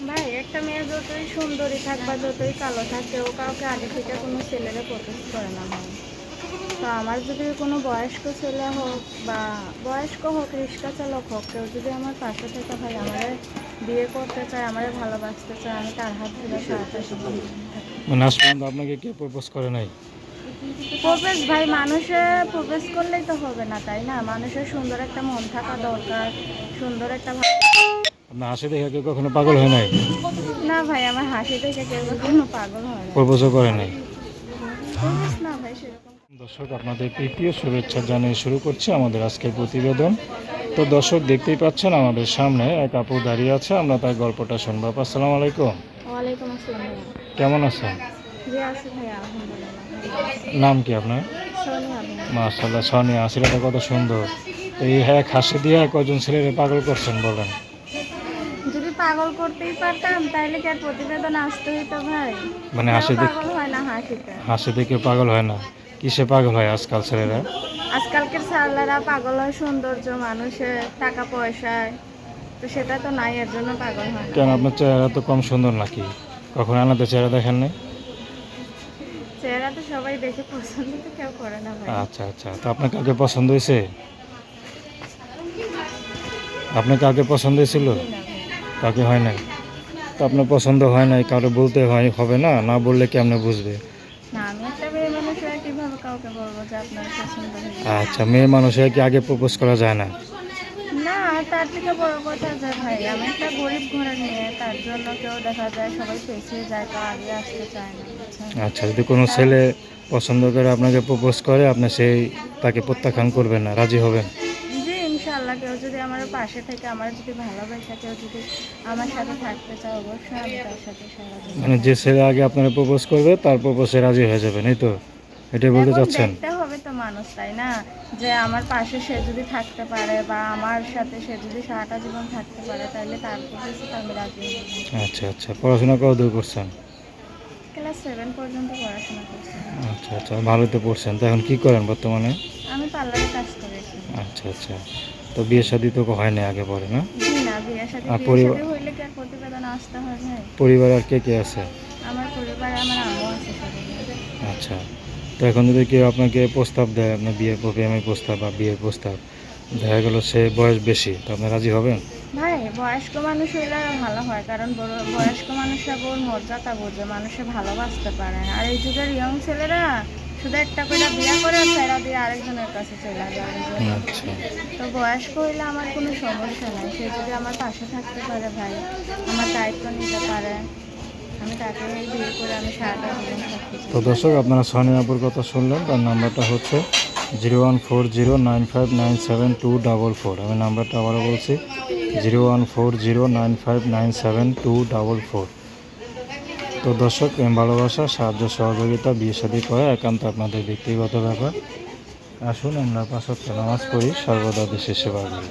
ভাই একটা মেয়ে যতই সুন্দরী থাক বা যতই কালো থাক কেউ কাউকে আগে থেকে কোনো ছেলেরে প্রপোজ করে না ভাই। তো আমার যদি কোনো বয়স্ক ছেলে হোক বা বয়স্ক হোক রিক্সা চালক হোক কেউ যদি আমার পাশে থেকে ভাই আমার বিয়ে করতে চায় আমার ভালোবাসতে চায় আমি তার হাত ধরে সাহায্য মানে আপনাকে কে প্রপোজ করে নাই? প্রপোজ ভাই মানুষে প্রপোজ করলেই তো হবে না তাই না? মানুষের সুন্দর একটা মন থাকা দরকার সুন্দর একটা আপনার হাসি দেখে কেউ কখনো পাগল হয় নাই? না ভাই আমার হাসি দেখে কেউ কোনো পাগল হয় না প্রপোজও করে নাই? না ভাই সেরকম। দর্শক আপনাদের তৃতীয় শুভেচ্ছা জানিয়ে শুরু করছি আমাদের আজকের প্রতিবেদন। তো দর্শক দেখতেই পাচ্ছেন আমাদের সামনে এক আপু দাঁড়িয়ে আছে আমরা তার গল্পটা শুনব। আপু, আসসালামু আলাইকুম। ওয়ালাইকুম আসসালাম কেমন আছেন? জি আছি ভাইয়া আলহামদুলিল্লাহ। নাম কি আপনার? মার্শাল্লাহ সোনিয়া আসিলাটা কত সুন্দর। এই হ্যাঁ হাসি দিয়ে কজন ছেলেরে পাগল করছেন বলেন। পাগল করতেই পারতাম তাহলে কি আর প্রতিবেদন আসতে হইতো ভাই? মানে হাসি দেখ পাগল হয় না হাসিতে। হাসি দেখে পাগল হয় না। কিসে পাগল হয় আজকাল ছেলেরা? আজকালকের সারলারা পাগল হয় সৌন্দর্য মানুষের টাকা পয়সায়। তো সেটা তো নাই এর জন্য পাগল হয় না। কেন আপনার চেহারা তো কম সুন্দর নাকি? কখন আনাতে চেহারা দেখেন নাই? চেহারা তো সবাই দেখে পছন্দ তো কেউ করে না ভাই। আচ্ছা আচ্ছা। তো আপনার কাউকে পছন্দ হয়েছে? আপনার কাউকে পছন্দ হয়েছিল? না কাউকে হয় নাই। তো আপনার পছন্দ হয় নাই কারও বলতে হয় হবে না? না বললে কেমনে বুঝবে? না আমি একটা মেয়ে মানুষ কীভাবে কাউকে বলব যে আপনার পছন্দ হয়েছে? আচ্ছা মেয়ে মানুষের কি আগে প্রপোজ করা যায় না? না তার থেকে বড় কথা যে ভাই আমি একটা গরিব ঘরের মেয়ে তার জন্য কেউ দেখা যায় সবাই পেছিয়ে যায় তো আগে আসতে চায় না আচ্ছা যদি কোনো ছেলে পছন্দ করে আপনাকে প্রপোজ করে আপনি সেই তাকে প্রত্যাখ্যান করবেন না রাজি হবেন? কেউ যদি আমার পাশে থেকে আমার যদি ভালোবাসা কেউ যদি আমার সাথে থাকতে চায় অবশ্যই আমি তার সাথে সারা মানে যে ছেলে আগে আপনারা প্রপোজ করবে তার প্রপোজে রাজি হয়ে যাবেন এই তো? এটাই বলতে চাচ্ছেন? দেখতে হবে তো মানুষ তাই না? যে আমার পাশে সে যদি থাকতে পারে বা আমার সাথে সে যদি সারাটা জীবন থাকতে পারে তাহলে তার প্রতি তো আমি রাজি হব। আচ্ছা আচ্ছা। পড়াশোনা কত দূর করছেন? ক্লাস সেভেন পর্যন্ত পড়াশোনা করছি। আচ্ছা আচ্ছা। ভালোই তো পড়ছেন। তো এখন কী করেন বর্তমানে? আমি পার্লারে কাজ করি। আচ্ছা আচ্ছা। তো বিয়ে শাদি তো হয় না আগে পরে না? আর পরিবার- আর পরিবারে কে কে আছে? আচ্ছা। তো এখন যদি কেউ আপনাকে প্রস্তাব দেয় আপনার বিয়ের প্রেমের প্রস্তাব বা বিয়ের প্রস্তাব দেখা গেল সে বয়স বেশি তো আপনি রাজি হবেন? ভাই বয়স্ক মানুষ হইলে ভালো হয় কারণ বড়- বয়স্ক মানুষরা বড় মর্যাদা বোঝে মানুষে ভালোবাসতে পারে। আর এই যুগের ইয়ং ছেলেরা শুধু একটা করে বিয়ে করে ছেড়া দিয়ে আরেকজনের কাছে চলে যায়। আচ্ছা। তো বয়স্ক হইলে আমার কোনো সমস্যা নাই। সে যদি আমার পাশে থাকতে পারে ভাই, আমার দায়িত্ব নিতে পারে। আমি তাকে বিয়ে করে আমি সারাটা তো দর্শক, আপনারা সোনিয়াপুর কথা শুনলেন, তার নাম্বারটা হচ্ছে zero one four zero nine five nine seven two double four. আমি নাম্বারটা আবারও বলছি, zero one four zero nine five nine seven two double four. তো দর্শক ভালোবাসা, সাহায্য, সহযোগিতা, বিয়ে, শাদী করা একান্ত আপনাদের ব্যক্তিগত ব্যাপার। আসুন আমরা পাঁচত্ব নামাজ পড়ি সর্বদা দেশের সেবা করি।